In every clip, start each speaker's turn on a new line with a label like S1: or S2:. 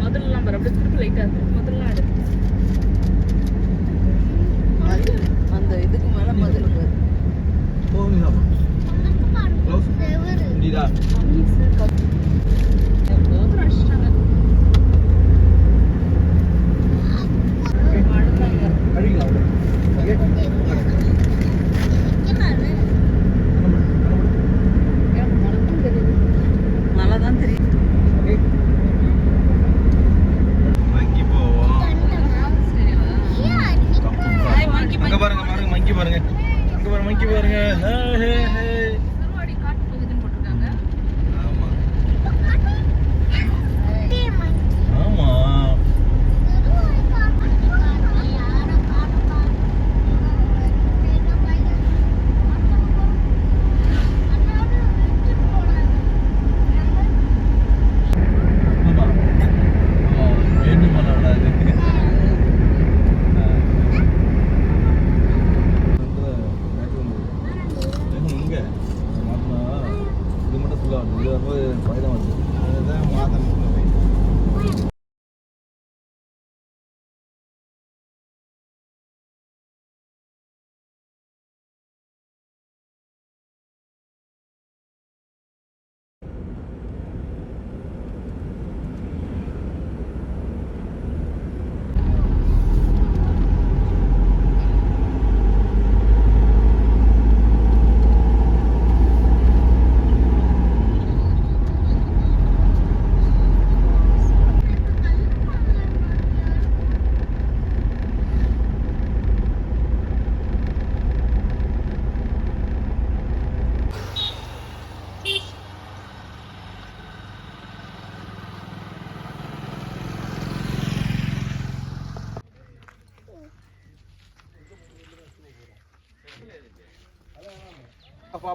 S1: முதல்ல நம்பர் அப்படியே திருப்பி லைட்டாக முதல்ல ஆடு அந்த இதுக்கு மேலே முதல்ல வரும் பகுதின்னு போட்டிருக்காங்க.
S2: ஆமா. ஆமா. ஆமா.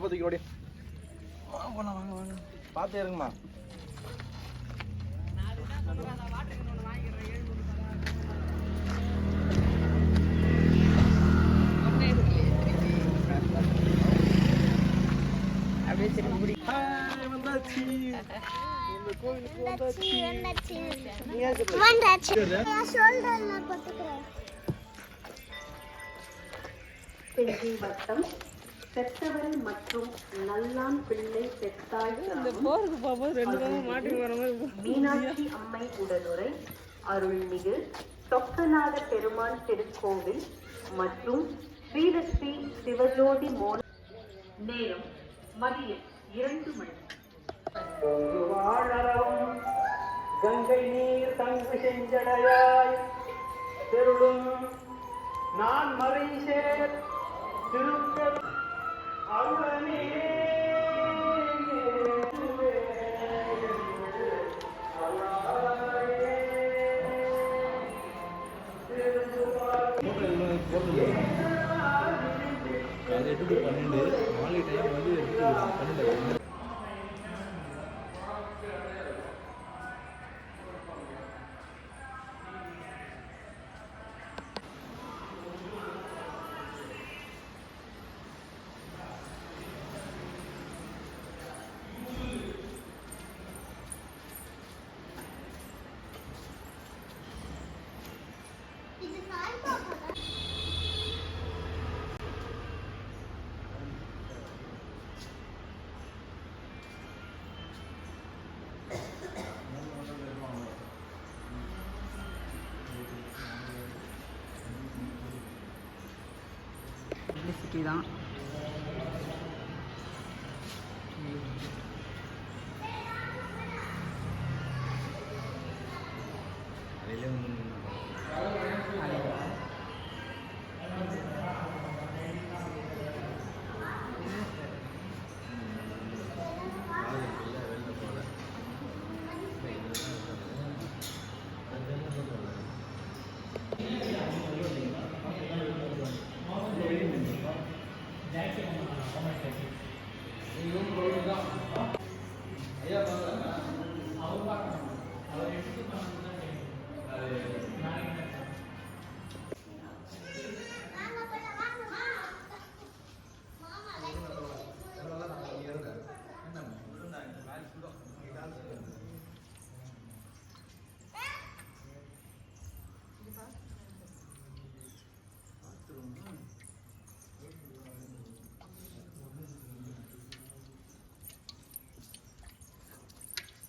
S2: தூக்கி ஓடி வாங்க வாங்க பார்த்து இருங்கம்மா
S1: அப்படியே திரும்பி
S2: வந்தாச்சு.
S3: வட்டம் பெற்றவன் மற்றும் நல்லான் பிள்ளை பெத்தாய் கிராமம்
S1: போருக்கு போகும்போது ரெண்டு பேரும் மாட்டி வர மாதிரி
S3: மீனாட்சி அம்மை உடனுரை அருள்மிகு சொக்கநாத பெருமாள் திருக்கோவில் மற்றும் ஸ்ரீலஸ்ரீ சிவஜோதி மோன நேரம் மதியம் இரண்டு மணி.
S2: வாழறவும் கங்கை நீர் தங்கு செஞ்சடையாய். தெருளும் நான் மறை சேர் திருப்பெரும் பன்னெண்டு மாலை டைம் வந்து பன்னெண்டு.
S1: தான்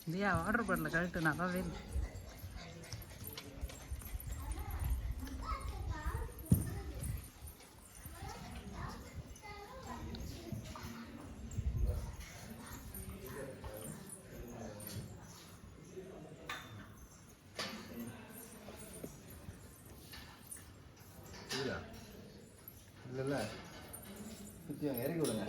S1: இல்லையா? வாட்டர் பாட்டில் கழட்டு நல்லாவே இல்லை.
S2: இல்லையா இல்லைல்ல இறக்கி விடுங்க.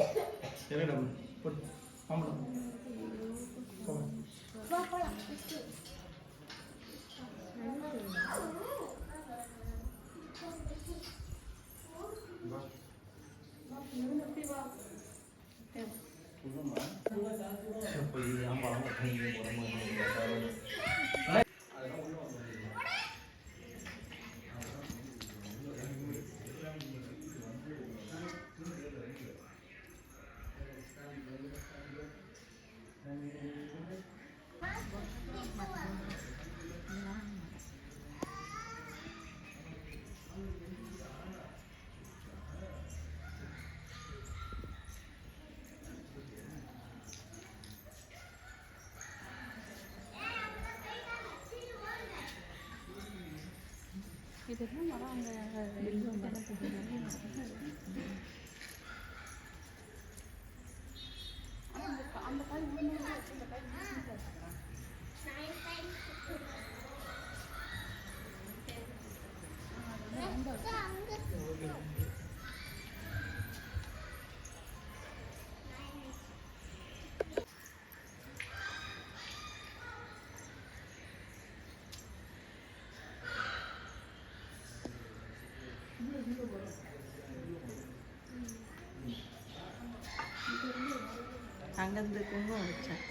S2: 不是吗？
S1: 这不 bị
S2: hàng loạt. இறக்கிடும் போட்டு ஆமாம் அங்கேருந்து குங்குமம் வச்சேன்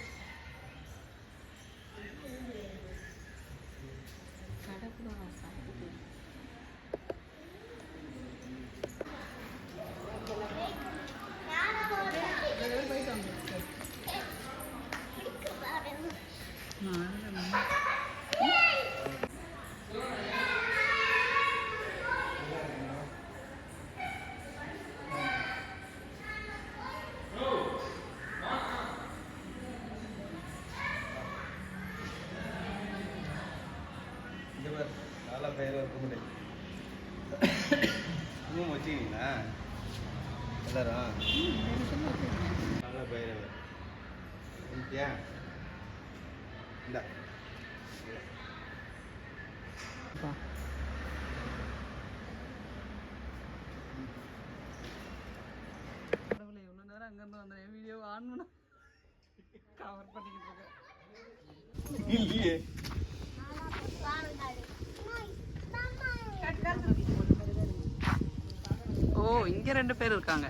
S2: எல்லாரும் நல்லா ஓகே இந்த
S1: இவ்வளோ நேரம் அங்கேருந்து வந்தேன். வீடியோ ஆன் பண்ண கவர் பண்ணிக்கிட்டு இருக்கேன்.
S2: இல்லையே.
S1: ஓ இங்க ரெண்டு பேர் இருக்காங்க.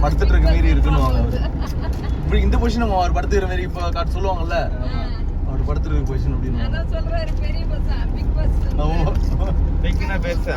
S2: படுத்துட்டு இருக்க மாரி இருக்குன்னு இப்படி இந்த பொசிஷன் நம்ம அவர் படுத்துக்கிற மாரி இப்போ காட்டு சொல்லுவாங்கல்ல? அவர் படுத்துருக்க பொசிஷன் அப்படின்னு
S1: சொல்றாரு பெரிய பஸ்ஸா பிக் பஸ்
S2: பெக்கினா பேசா.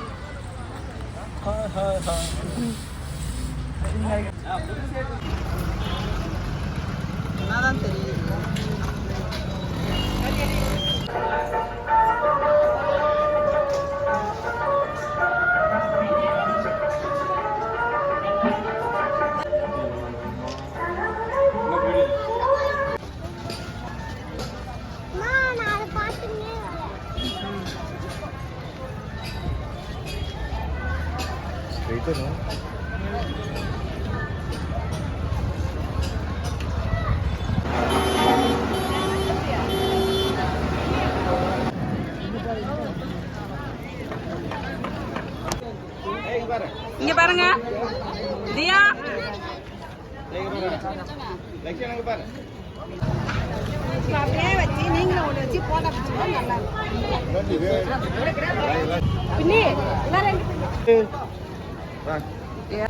S4: 好好。嗯。应该。啊。慢。Martin. Back. Yeah.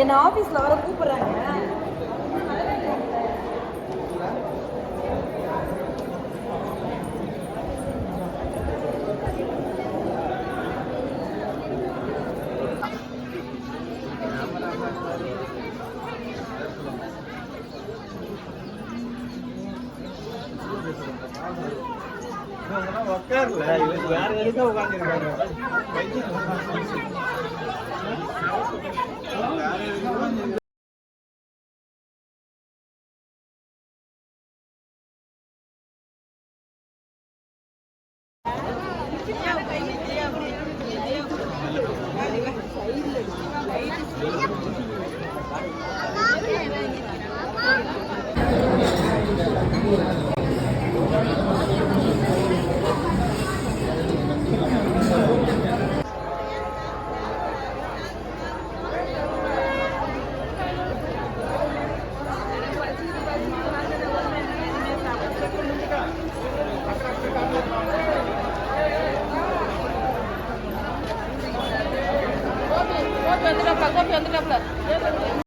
S4: என்ன ஆபீஸ்ல வர கூப்பிடுறாங்க
S2: 你看我干净
S4: 了没有？Thank you.